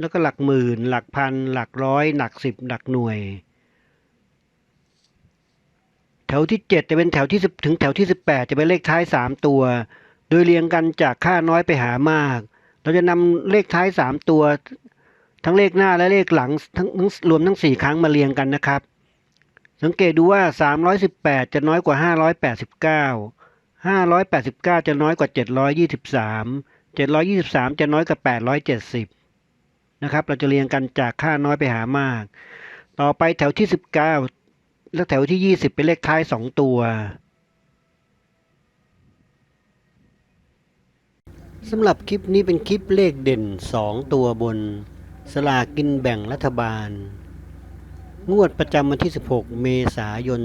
แล้วก็หลักหมื่น หลักพัน หลักร้อย หลักสิบ หลักหน่วย แถวที่ 7 จะเป็นแถวที่ 10 ถึงแถวที่ 18 จะเป็นเลขท้าย 3 ตัว โดยเรียงกันจากค่าน้อยไปหามาก เราจะนำเลขท้าย 3 ตัว ทั้งเลขหน้าและเลขหลังทั้งทั้งรวมทั้ง 4 ครั้งมาเรียงกันนะครับ สังเกตดูว่า 318 จะน้อยกว่า 589 589 จะน้อยกว่า 723 723 จะน้อยกว่า 870 นะครับ เราจะเรียงกันจากค่าน้อยไปหามาก ต่อไปแถวที่ 19 และแถวที่ 20 เป็นเลขท้าย 2 ตัวสำหรับคลิปนี้เป็นคลิปเลขเด่น 2 ตัวบน สลากกินแบ่งรัฐบาล งวดประจำวันที่ 16 เมษายน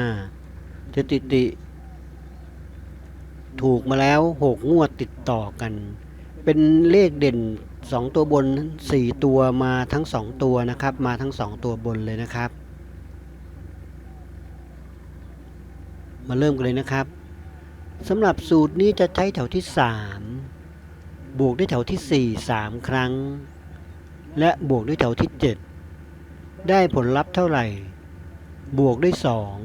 2565สถิติ ถูกมาแล้ว 6 งวดติดต่อกัน เป็นเลขเด่น 2 ตัวบน 4 ตัวมาทั้ง 2 ตัวนะครับ มาทั้ง 2 ตัวบนเลยนะครับ มาเริ่มกันเลยนะครับสำหรับสูตรนี้จะใช้แถวที่ 3 บวกด้วยแถวที่ 4 3 ครั้ง และบวกด้วยแถวที่ 7 ได้ผลลัพธ์เท่าไหร่ บวกด้วย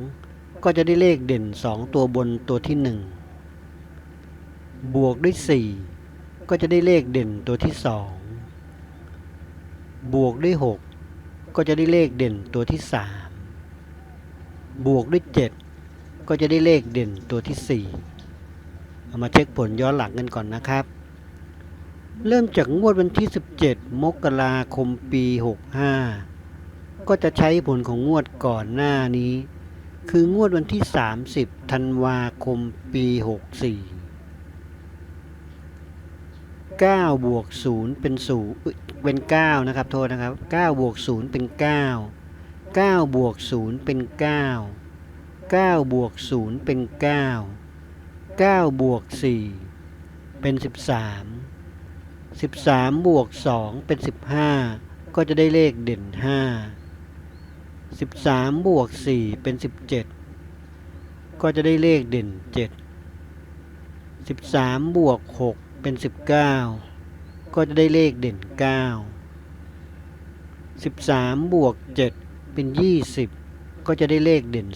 2 ก็จะได้เลขเด่น 2 ตัวบนตัวที่ 1 บวกด้วย 4 ก็จะได้เลขเด่นตัวที่ 2 บวกด้วย 6 ก็จะได้เลขเด่นตัวที่ 3 บวกด้วย 7 ก็จะได้เลขเด่นตัวที่ 4 เอามาเช็คผลย้อนหลังกันก่อนนะครับ เริ่มจากงวดวันที่ 17 มกราคมปี 65 ก็จะใช้ผลของงวดก่อนหน้านี้ คืองวดวันที่ 30 ธันวาคมปี 64 9บวก0เป็น0เป็น9นะครับ โทษนะครับ9บวก0เป็น 9 9บวก0เป็น 9 9บวก0เป็น 9 9บวก4เป็น 13 13บวก2เป็น 15 ก็จะได้เลขเด่น 5 13บวก4เป็น 17 ก็จะได้เลขเด่น 7 13บวก6 เป็น 19 ก็จะได้เลขเด่น 9 13 บวก 7 เป็น 20 ก็จะได้เลขเด่น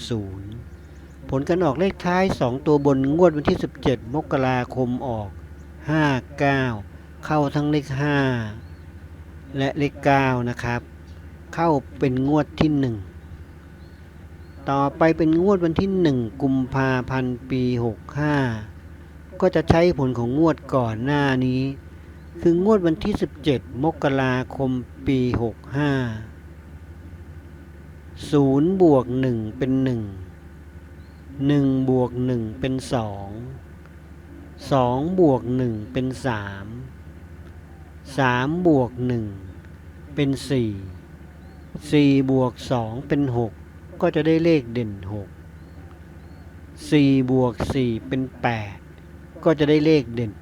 0 ผลการออกเลขท้าย 2 ตัวบนงวดวันที่ 17 มกราคมออก 59 เข้าทั้งเลข 5 และเลข 9 นะครับ เข้าเป็นงวดที่ 1ต่อไปเป็นงวดวันที่ 1 กุมภาพันธ์ ปี 65 ก็จะใช้ผลของงวดก่อนหน้านี้ คืองวดวันที่ 17 มกราคมปี 65 0บวก1เป็น 1 1บวก1เป็น 2 2บวก1เป็น 3 3บวก1เป็น 4 4บวก2เป็น 6 ก็จะได้เลขเด่น 6 4บวก4เป็น 8 ก็จะได้เลขเด่น 8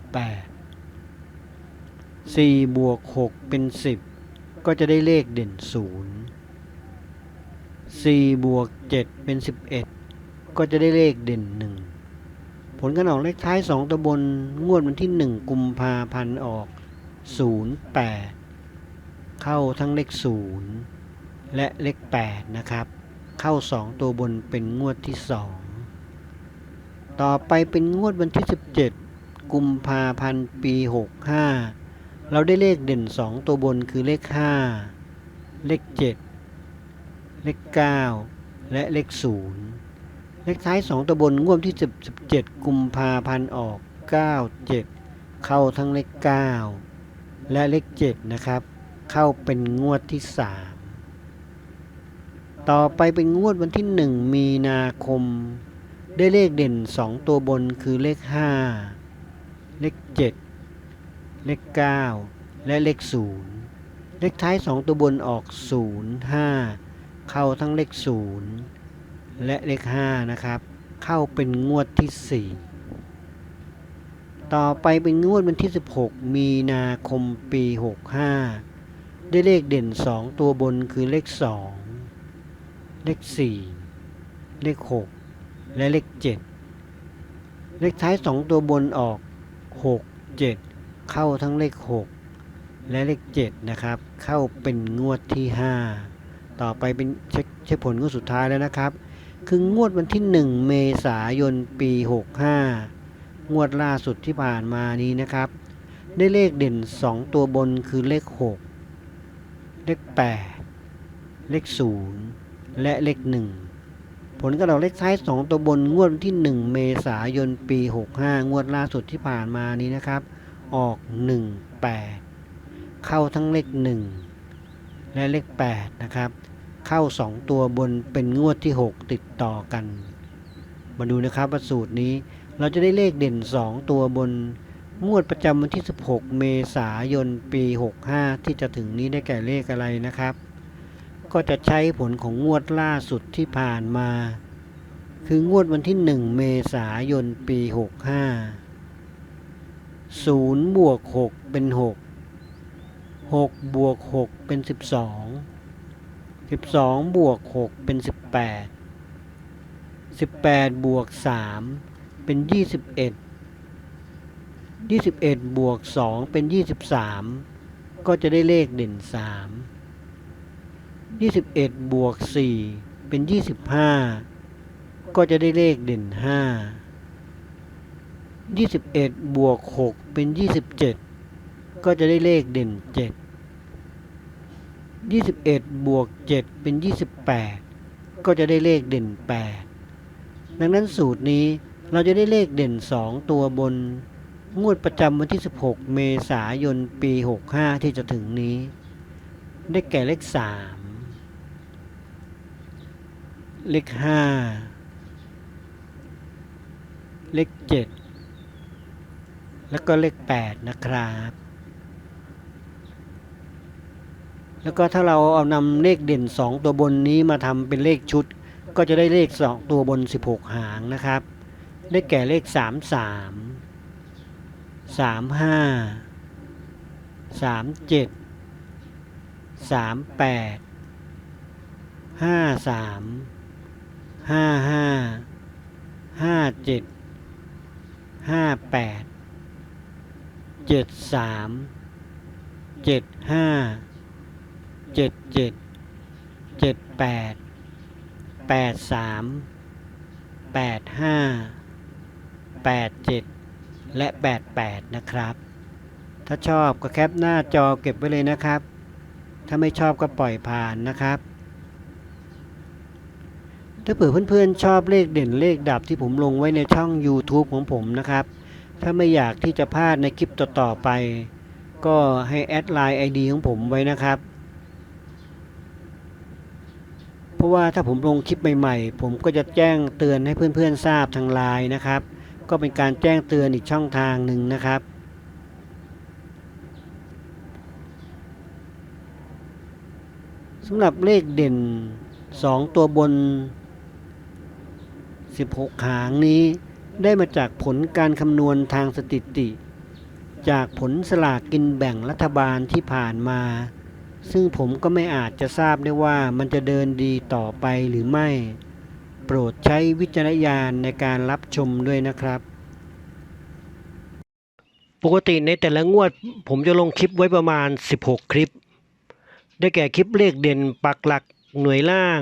4 บวก 6 เป็น 10 ก็จะได้เลขเด่น 0 4 บวก 7 เป็น 11 ก็จะได้เลขเด่น 1 ผลการออกเลขท้าย 2ตัวบน งวดวันที่ 1 กุมภาพันธ์ออก 08 เข้าทั้งเลข 0 และเลข 8 นะครับ เข้า 2 ตัวบนเป็นงวดที่ 2 ต่อไปเป็นงวดวันที่ 17 กุมภาพันธ์ปี 65 เราได้เลขเด่น 2 ตัวบนคือเลข 5 เลข 7 เลข 9 และเลข 0 เลขท้าย 2 ตัวบนงวดที่ 17 กุมภาพันธ์ออก 97 เข้าทั้งเลข 9 และเลข 7 นะครับ เข้าเป็นงวดที่ 3 ต่อไปเป็นงวดวันที่ 1 มีนาคม ได้เลขเด่น 2 ตัวบนคือเลข 5 เลข 7 เลข 9 และเลข 0 เลขท้าย 2 ตัวบนออก 0 5 เข้าทั้งเลข 0 และเลข 5 นะครับ เข้าเป็นงวดที่ 4 ต่อไปเป็นงวดวันที่ 16 มีนาคมปี 65 ได้เลขเด่น 2 ตัวบนคือเลข 2 เลข 4 เลข 6 และเลข7เลขท้าย2ตัวบนออก6 7เข้าทั้งเลข6และเลข7นะครับ เข้าเป็นงวดที่5ต่อไปเป็นเช็คเช็คผลงวดสุดท้ายแล้วนะครับ คืองวดวันที่1เมษายนปี65งวดล่าสุดที่ผ่านมานี้นะครับ ได้เลขเด่น2ตัวบนคือเลข6เลข8เลข0และเลข1 ผลกระดอกเลขท้าย 2 ตัวบนงวดวันที่ 1 เมษายนปี 65 งวดล่าสุดที่ผ่านมานี้นะครับ ออก 1 8 เข้าทั้งเลข 1 และเลข 8 นะครับ เข้า 2 ตัวบนเป็นงวดที่ 6 ติดต่อกัน มาดูนะครับว่าสูตรนี้เราจะได้เลขเด่น 2 ตัวบน งวดประจำวันที่ 16 เมษายนปี 65 ที่จะถึงนี้ได้แก่เลขอะไรนะครับ ก็จะใช้ผลของงวดล่าสุดที่ผ่านมา คืองวดวันที่ 1 เมษายนปี 65 0บวก6เป็น 6 6บวก6เป็น 12 12บวก6เป็น 18 18บวก3เป็น 21 21 บวก 2 เป็น 23 ก็จะได้เลขเด่น 3 21 บวก 4 เป็น 25 ก็จะได้เลขเด่น 5 21 บวก 6 เป็น 27 ก็จะได้เลขเด่น 7 21 บวก 7 เป็น 28 ก็จะได้เลขเด่น 8 ดังนั้นสูตรนี้เราจะได้เลขเด่น 2 ตัวบน งวดประจำวันที่ 16 เมษายน ปี 65 ที่จะถึงนี้ ได้แก่เลข 3 เลข5เลข7แล้วก็เลข8นะครับ แล้วก็ถ้าเราเอานำเลขเด่น2ตัวบนนี้มาทำเป็นเลขชุด ก็จะได้เลข2ตัวบน16หกหางนะครับ ได้แก่เลข33 35 37 38 53 55 57 58 73 75 77 78 83 85 87แห้าห้าห้าเจ็ดห้าแปดเจ็ดสามเจ็ดห้าเจ็ดเจ็ดเจ็ดแปดแปดสามแปดห้าแปดเจ็ดและแปดแปดนะครับ ถ้าชอบก็แคปหน้าจอเก็บไว้เลยนะครับ ถ้าไม่ชอบก็ปล่อยผ่านนะครับ ถ้าเผื่อเพื่อนๆชอบเลขเด่นเลขดับที่ผมลงไว้ในช่อง YouTube ของผมนะครับ ถ้าไม่อยากที่จะพลาดในคลิปต่อๆไป ก็ให้แอดไลน์ ID ของผมไว้นะครับ เพราะว่าถ้าผมลงคลิปใหม่ๆ ผมก็จะแจ้งเตือนให้เพื่อนๆทราบทางไลน์นะครับ ก็เป็นการแจ้งเตือนอีกช่องทางหนึ่งนะครับสำหรับเลขเด่น 2 ตัวบน 16 หางนี้ ได้มาจากผลการคำนวณทางสถิติ จากผลสลากกินแบ่งรัฐบาลที่ผ่านมา ซึ่งผมก็ไม่อาจจะทราบได้ว่ามันจะเดินดีต่อไปหรือไม่ โปรดใช้วิจารณญาณในการรับชมด้วยนะครับปกติในแต่ละงวด ผมจะลงคลิปไว้ประมาณ 16 คลิป ได้แก่คลิปเลขเด่นปักหลักหน่วยล่าง